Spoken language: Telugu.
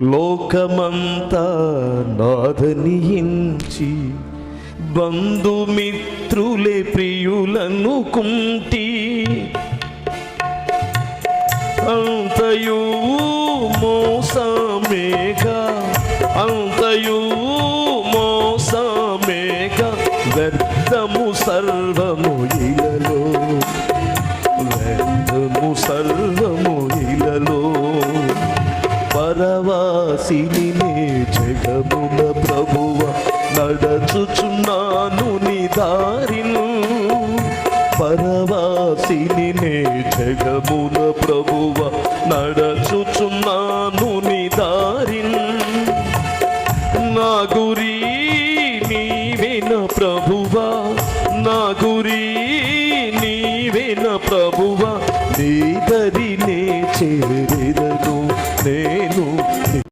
లోకమంతా నాదనియించి బంధుమిత్రులే ప్రియులను కుంటి అంతయు మోసమేగా అంతయు మోసమేగా వ్యర్థము సర్వము ఇలలో వ్యర్థము సర్వము ఇలలో. పరవాసిని జగమున ప్రభువ నడచుచున్నాను నీ దారిను పరవాసిని జగమున ప్రభువ నడచుచున్నాను నీ దారిను నా గురి నీవేన ప్రభువా నా గురి నీవేన ప్రభువా. నీ దరినే చేరు